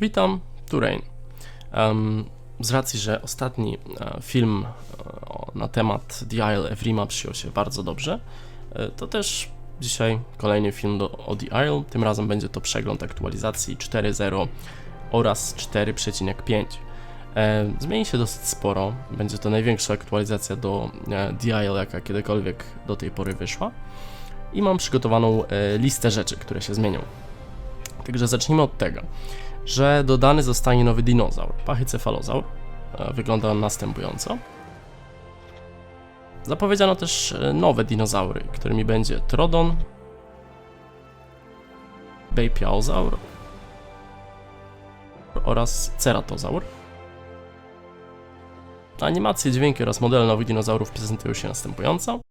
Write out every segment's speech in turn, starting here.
Witam, tu Rain. Em, z racji, że ostatni e, film e, na temat The Isle Evrima przyjął się bardzo dobrze, e, to też dzisiaj kolejny film do, o The Isle. Tym razem będzie to przegląd aktualizacji 4.0 oraz 4.5. E, Zmieni się dosyć sporo. Będzie to największa aktualizacja do The Isle, jaka kiedykolwiek do tej pory wyszła. I mam przygotowaną listę rzeczy, które się zmienią. Także zacznijmy od tego, że dodany zostanie nowy dinozaur, pachycefalozaur. E, Wygląda on następująco. Zapowiedziano też e, nowe dinozaury, którymi będzie Trodon, Bejpiaozaur oraz Ceratozaur. Animacje, dźwięki oraz modele nowych dinozaurów prezentują się następująco.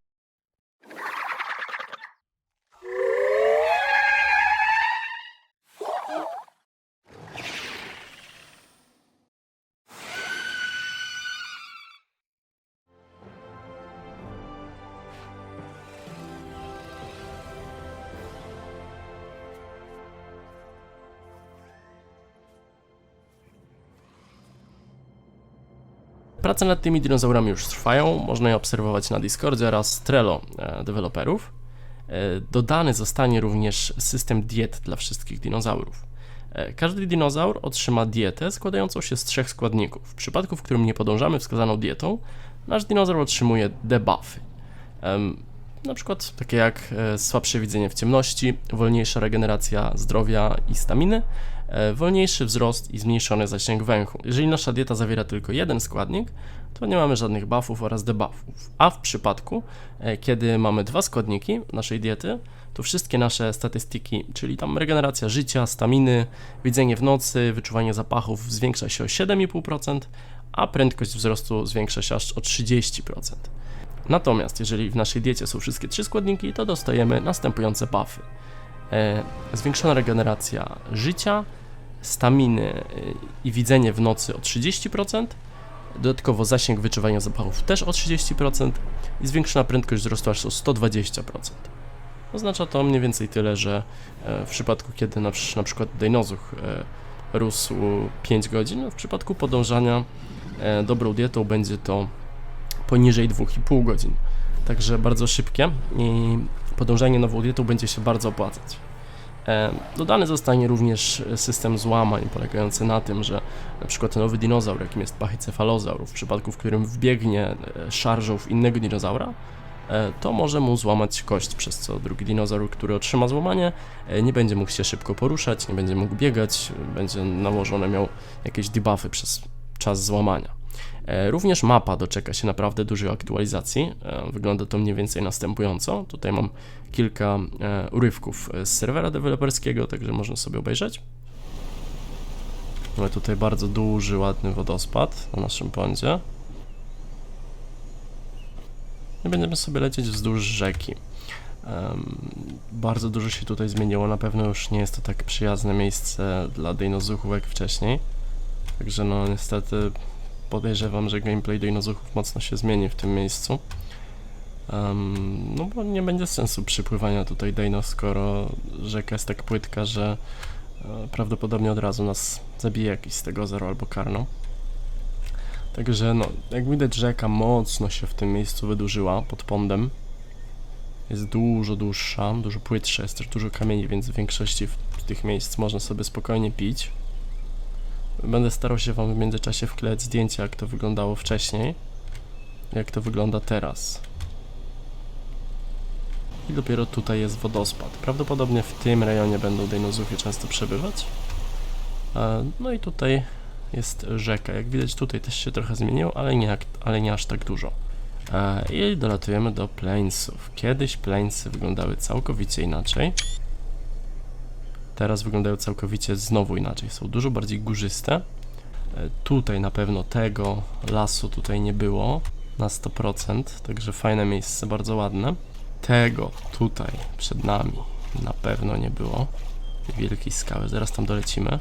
Prace nad tymi dinozaurami już trwają, można je obserwować na Discordzie oraz Trello e, deweloperów. E, Dodany zostanie również system diet dla wszystkich dinozaurów. E, Każdy dinozaur otrzyma dietę składającą się z trzech składników. W przypadku, w którym nie podążamy wskazaną dietą, nasz dinozaur otrzymuje debuffy. Na przykład takie jak słabsze widzenie w ciemności, wolniejsza regeneracja zdrowia i staminy, wolniejszy wzrost i zmniejszony zasięg węchu. Jeżeli nasza dieta zawiera tylko jeden składnik, to nie mamy żadnych buffów oraz debuffów. A w przypadku, e, kiedy mamy dwa składniki naszej diety, to wszystkie nasze statystyki, czyli tam regeneracja życia, staminy, widzenie w nocy, wyczuwanie zapachów zwiększa się o 7,5%, a prędkość wzrostu zwiększa się aż o 30%. Natomiast jeżeli w naszej diecie są wszystkie trzy składniki, to dostajemy następujące buffy. E, zwiększona regeneracja życia, staminy e, i widzenie w nocy o 30%, dodatkowo zasięg wyczuwania zapachów też o 30% i zwiększona prędkość wzrostu aż o 120%. Oznacza to mniej więcej tyle, że e, w przypadku kiedy na, przy- na przykład dinozuch e, rósł 5 godzin, w przypadku podążania dobrą dietą będzie to poniżej 2,5 godzin. Także bardzo szybkie i podążanie nową dietą będzie się bardzo opłacać. E, Dodany zostanie również system złamań polegający na tym, że przykład nowy dinozaur, jakim jest pachycefalozaur, w przypadku w którym wbiegnie e, szarżą w innego dinozaura, e, to może mu złamać kość, przez co drugi dinozaur, który otrzyma złamanie, nie będzie mógł się szybko poruszać, nie będzie mógł biegać, będzie nałożone miał jakieś debuffy przez czas złamania. E, Również mapa doczeka się naprawdę dużej aktualizacji. E, Wygląda to mniej więcej następująco. Tutaj mam kilka e, urywków z serwera deweloperskiego, także można sobie obejrzeć. Mamy tutaj bardzo duży, ładny wodospad na naszym pądzie. I będziemy sobie lecieć wzdłuż rzeki. Em, bardzo dużo się tutaj zmieniło. Na pewno już nie jest to tak przyjazne miejsce dla dinozuchów jak wcześniej. Także no niestety podejrzewam, że gameplay dinozuchów mocno się zmieni w tym miejscu. Em, no bo nie będzie sensu przypływania tutaj dino, skoro rzeka jest tak płytka, że e, prawdopodobnie od razu nas zabije jakiś z tego zero albo karną. Także no, jak widać rzeka mocno się w tym miejscu wydłużyła pod pądem. Jest dużo dłuższa, dużo płytsza, jest też dużo kamieni, więc w większości tych miejsc można sobie spokojnie pić. Będę starał się Wam w międzyczasie wklejać zdjęcia, jak to wyglądało wcześniej, jak to wygląda teraz. I dopiero tutaj jest wodospad. Prawdopodobnie w tym rejonie będą dinozuchy często przebywać. E, No i tutaj jest rzeka. Jak widać tutaj też się trochę zmieniło, ale nie, ale nie aż tak dużo. E, I dolatujemy do Plainsów. Kiedyś Plainsy wyglądały całkowicie inaczej. Teraz wyglądają całkowicie znowu inaczej. Są dużo bardziej górzyste. E, Tutaj na pewno tego lasu tutaj nie było na 100%, także fajne miejsce, bardzo ładne. Tego tutaj przed nami na pewno nie było. Wielkiej skały, zaraz tam dolecimy.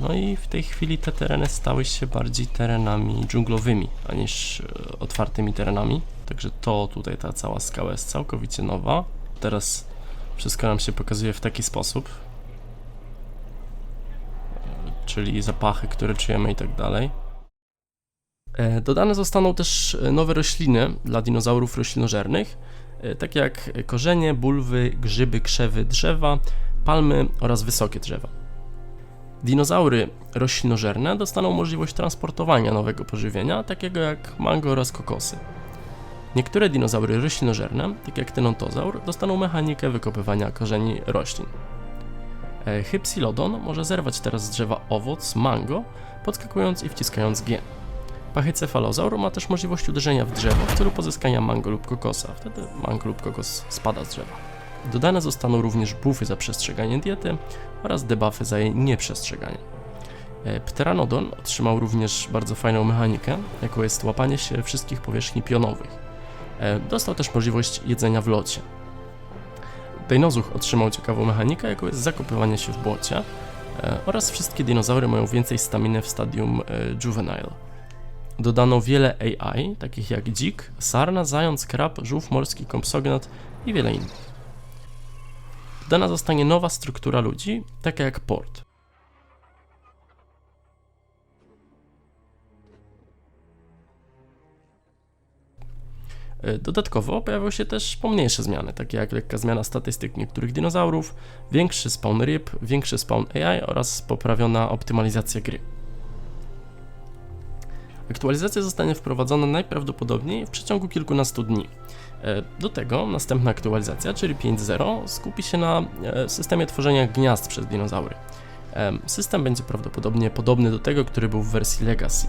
No i w tej chwili te tereny stały się bardziej terenami dżunglowymi, aniż e, otwartymi terenami. Także to tutaj, ta cała skała jest całkowicie nowa. Teraz wszystko nam się pokazuje w taki sposób. Czyli zapachy, które czujemy i tak dalej. E, Dodane zostaną też e, nowe rośliny dla dinozaurów roślinożernych, e, takie jak korzenie, bulwy, grzyby, krzewy, drzewa, palmy oraz wysokie drzewa. Dinozaury roślinożerne dostaną możliwość transportowania nowego pożywienia, takiego jak mango oraz kokosy. Niektóre dinozaury roślinożerne, tak jak tenontozaur, dostaną mechanikę wykopywania korzeni roślin. E, Hypsilodon może zerwać teraz z drzewa owoc mango, podskakując i wciskając G. Pachycefalozaur ma też możliwość uderzenia w drzewo w celu pozyskania mango lub kokosa, wtedy mango lub kokos spada z drzewa. Dodane zostaną również buffy za przestrzeganie diety oraz debuffy za jej nieprzestrzeganie. E, Pteranodon otrzymał również bardzo fajną mechanikę, jaką jest łapanie się wszystkich powierzchni pionowych. E, Dostał też możliwość jedzenia w locie. Dinozuch otrzymał ciekawą mechanikę, jaką jest zakopywanie się w błocie e, oraz wszystkie dinozaury mają więcej staminy w stadium e, juvenile. Dodano wiele AI, takich jak dzik, sarna, zając, krab, żółw morski, kompsognath i wiele innych. Dodana zostanie nowa struktura ludzi, taka jak port. Dodatkowo pojawią się też pomniejsze zmiany, takie jak lekka zmiana statystyk niektórych dinozaurów, większy spawn ryb, większy spawn AI oraz poprawiona optymalizacja gry. Aktualizacja zostanie wprowadzona najprawdopodobniej w przeciągu kilkunastu dni. E, Do tego następna aktualizacja, czyli 5.0, skupi się na e, systemie tworzenia gniazd przez dinozaury. Em, System będzie prawdopodobnie podobny do tego, który był w wersji Legacy.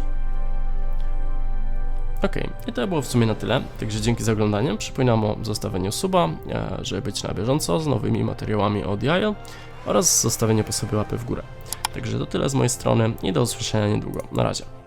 Ok, i to było w sumie na tyle. Także dzięki za oglądanie. Przypominam o zostawieniu suba, e, żeby być na bieżąco z nowymi materiałami od Jajo oraz zostawienie po sobie łapy w górę. Także to tyle z mojej strony i do usłyszenia niedługo. Na razie.